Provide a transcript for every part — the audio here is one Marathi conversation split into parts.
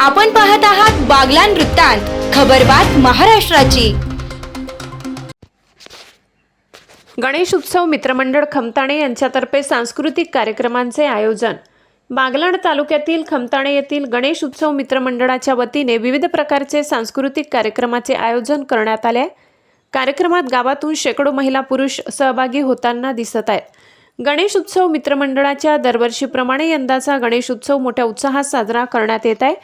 आपण पाहत आहात बागलान वृत्तांत खबरबात महाराष्ट्राची. गणेश उत्सव मित्रमंडळ खमताणे यांच्यातर्फे सांस्कृतिक कार्यक्रमांचे आयोजन. बागलाण तालुक्यातील खमताणे येथील गणेश उत्सव मित्रमंडळाच्या वतीने विविध प्रकारचे सांस्कृतिक कार्यक्रमाचे आयोजन करण्यात आले कार्यक्रमात गावातून शेकडो महिला पुरुष सहभागी होताना दिसत आहेत. गणेश उत्सव मित्रमंडळाच्या दरवर्षीप्रमाणे यंदाचा गणेश उत्सव मोठ्या उत्साहात साजरा करण्यात येत आहे.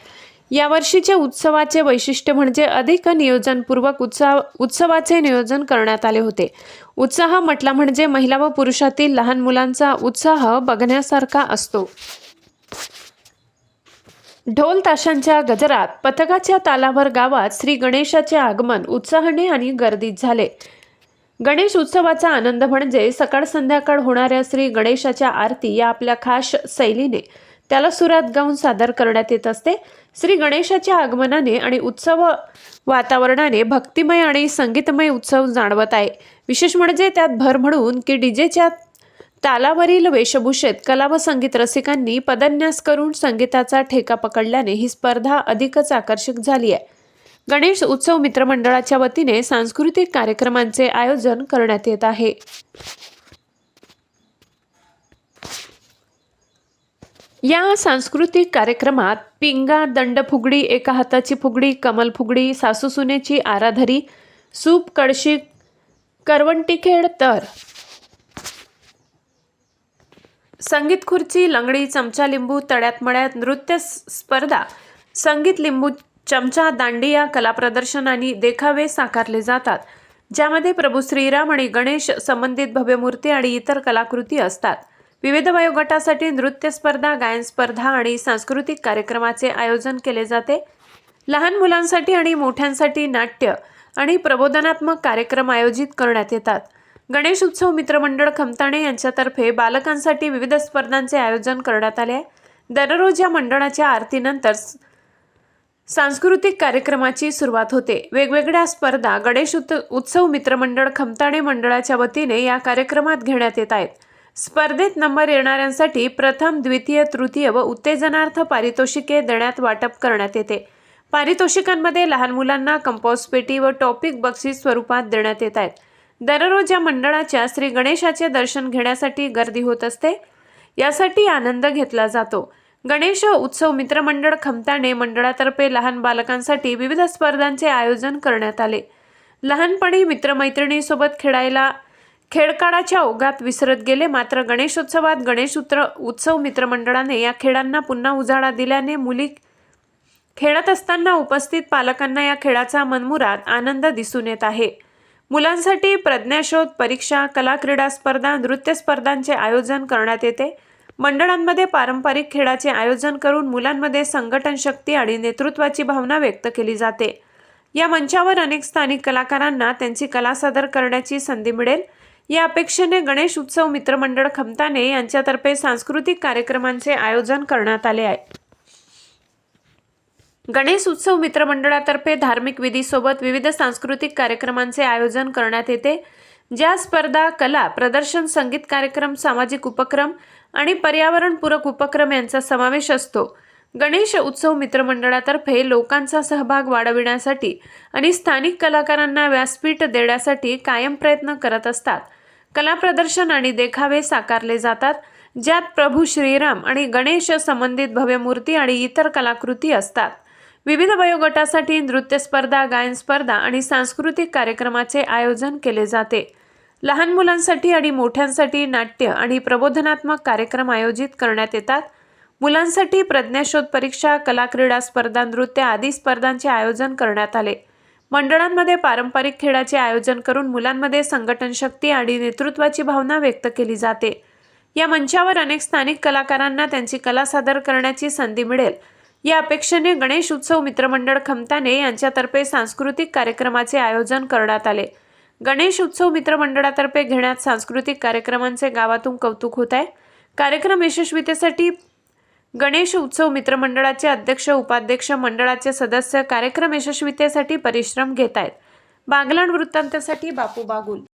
यावर्षीच्या उत्सवाचे वैशिष्ट्य म्हणजे अधिक नियोजनपूर्वक उत्साह उत्सवाचे नियोजन करण्यात आले होते. उत्साह म्हटला म्हणजे महिला व पुरुषातील लहान मुलांचा उत्साह बघण्यासारखा असतो. ढोल ताशांच्या गजरात पथकाच्या तालावर गावात श्री गणेशाचे आगमन उत्साहाने आणि गर्दीत झाले. गणेश उत्सवाचा आनंद म्हणजे सकाळ संध्याकाळ होणाऱ्या श्री गणेशाच्या आरती या आपल्या खास शैलीने. त्याला सुरात गाऊन सादर करण्यात येत असते. श्री गणेशाच्या आगमनाने आणि उत्सव वातावरणाने भक्तिमय आणि संगीतमय उत्सव जाणवत आहे. विशेष म्हणजे त्यात भर म्हणून की डीजेच्या तालावरील वेशभूषेत कला व संगीत रसिकांनी पदन्यास करून संगीताचा ठेका पकडल्याने ही स्पर्धा अधिकच आकर्षक झाली आहे. गणेश उत्सव मित्रमंडळाच्या वतीने सांस्कृतिक कार्यक्रमांचे आयोजन करण्यात येत आहे. या सांस्कृतिक कार्यक्रमात पिंगा दंडफुगडी एका हाताची फुगडी कमल फुगडी सासूसुनेची आराधरी सूप कळशी करवंटी खेळ तर संगीत खुर्ची लंगडी चमचा लिंबू तळ्यात मळ्यात नृत्य स्पर्धा संगीत लिंबू चमचा दांडिया कला प्रदर्शन आणि देखावे साकारले जातात ज्यामध्ये प्रभू श्रीराम आणि गणेश संबंधित भव्य मूर्ती आणि इतर कलाकृती असतात. विविध वयोगटासाठी नृत्य स्पर्धा गायन स्पर्धा आणि सांस्कृतिक कार्यक्रमाचे आयोजन केले जाते. लहान मुलांसाठी आणि मोठ्यांसाठी नाट्य आणि प्रबोधनात्मक कार्यक्रम आयोजित करण्यात येतात. गणेश उत्सव मित्रमंडळ खमताणे यांच्यातर्फे बालकांसाठी विविध स्पर्धांचे आयोजन करण्यात आले आहे. दररोज या मंडळाच्या आरतीनंतर सांस्कृतिक कार्यक्रमाची सुरुवात होते. वेगवेगळ्या स्पर्धा गणेश उत्सव मित्रमंडळ खमताणे मंडळाच्या वतीने या कार्यक्रमात घेण्यात येत आहेत. स्पर्धेत नंबर येणाऱ्यांसाठी प्रथम द्वितीय तृतीय व उत्तेजनार्थ पारितोषिके देण्यात वाटप करण्यात येते. पारितोषिकांमध्ये लहान मुलांना कंपोस्ट पेटी व टॉपिक बक्षीस स्वरूपात देण्यात येत आहेत. दररोज या मंडळाच्या श्री गणेशाचे दर्शन घेण्यासाठी गर्दी होत असते. यासाठी आनंद घेतला जातो. गणेश उत्सव मित्रमंडळ खमताने मंडळातर्फे लहान बालकांसाठी विविध स्पर्धांचे आयोजन करण्यात आले. लहानपणी मित्रमैत्रिणीसोबत खेळायला खेळकाळाच्या ओघात विसरत गेले मात्र गणेशोत्सवात गणेश उत्र उत्सव मित्रमंडळाने या खेळांना पुन्हा उजाळा दिल्याने मुली खेळत असताना उपस्थित पालकांना या खेळाचा मनमुराद आनंद दिसून येत आहे. मुलांसाठी प्रज्ञाशोध परीक्षा कला क्रीडा स्पर्धा नृत्य स्पर्धांचे आयोजन करण्यात येते. मंडळांमध्ये पारंपरिक खेळाचे आयोजन करून मुलांमध्ये संघटन शक्ती आणि नेतृत्वाची भावना व्यक्त केली जाते. या मंचावर अनेक स्थानिक कलाकारांना त्यांची कला सादर करण्याची संधी मिळेल. या अपेक्षेने गणेश उत्सव मित्रमंडळ खमताने यांच्यातर्फे सांस्कृतिक कार्यक्रमांचे आयोजन करण्यात आले आहे. गणेश उत्सव मित्रमंडळातर्फे धार्मिक विधीसोबत विविध सांस्कृतिक कार्यक्रमांचे आयोजन करण्यात येते. ज्या स्पर्धा कला प्रदर्शन संगीत कार्यक्रम सामाजिक उपक्रम आणि पर्यावरणपूरक उपक्रम यांचा समावेश असतो. गणेश उत्सव मित्रमंडळातर्फे लोकांचा सहभाग वाढविण्यासाठी आणि स्थानिक कलाकारांना व्यासपीठ देण्यासाठी कायम प्रयत्न करत असतात. कला प्रदर्शन आणि देखावे साकारले जातात ज्यात प्रभू श्रीराम आणि गणेश संबंधित भव्य मूर्ती आणि इतर कलाकृती असतात. विविध वयोगटासाठी नृत्य स्पर्धा गायन स्पर्धा आणि सांस्कृतिक कार्यक्रमाचे आयोजन केले जाते. लहान मुलांसाठी आणि मोठ्यांसाठी नाट्य आणि प्रबोधनात्मक कार्यक्रम आयोजित करण्यात येतात. मुलांसाठी प्रज्ञाशोध परीक्षा कला क्रीडा स्पर्धा नृत्य आदी स्पर्धांचे आयोजन करण्यात आले. मंडळांमध्ये पारंपरिक खेळाचे आयोजन करून मुलांमध्ये संघटन शक्ती आणि नेतृत्वाची भावना व्यक्त केली जाते. या मंचावर अनेक स्थानिक कलाकारांना त्यांची कला सादर करण्याची संधी मिळेल. या अपेक्षेने गणेश उत्सव मित्रमंडळ खमताने यांच्यातर्फे सांस्कृतिक कार्यक्रमाचे आयोजन करण्यात आले. गणेश उत्सव मित्रमंडळातर्फे घेण्यात सांस्कृतिक कार्यक्रमांचे गावातून कौतुक होत आहे. कार्यक्रम यशस्वीतेसाठी गणेश उत्सव मित्रमंडळाचे अध्यक्ष उपाध्यक्ष मंडळाचे सदस्य कार्यक्रम यशस्वीतेसाठी परिश्रम घेत आहेत. बागलाण वृत्तांतासाठी बापू बागुल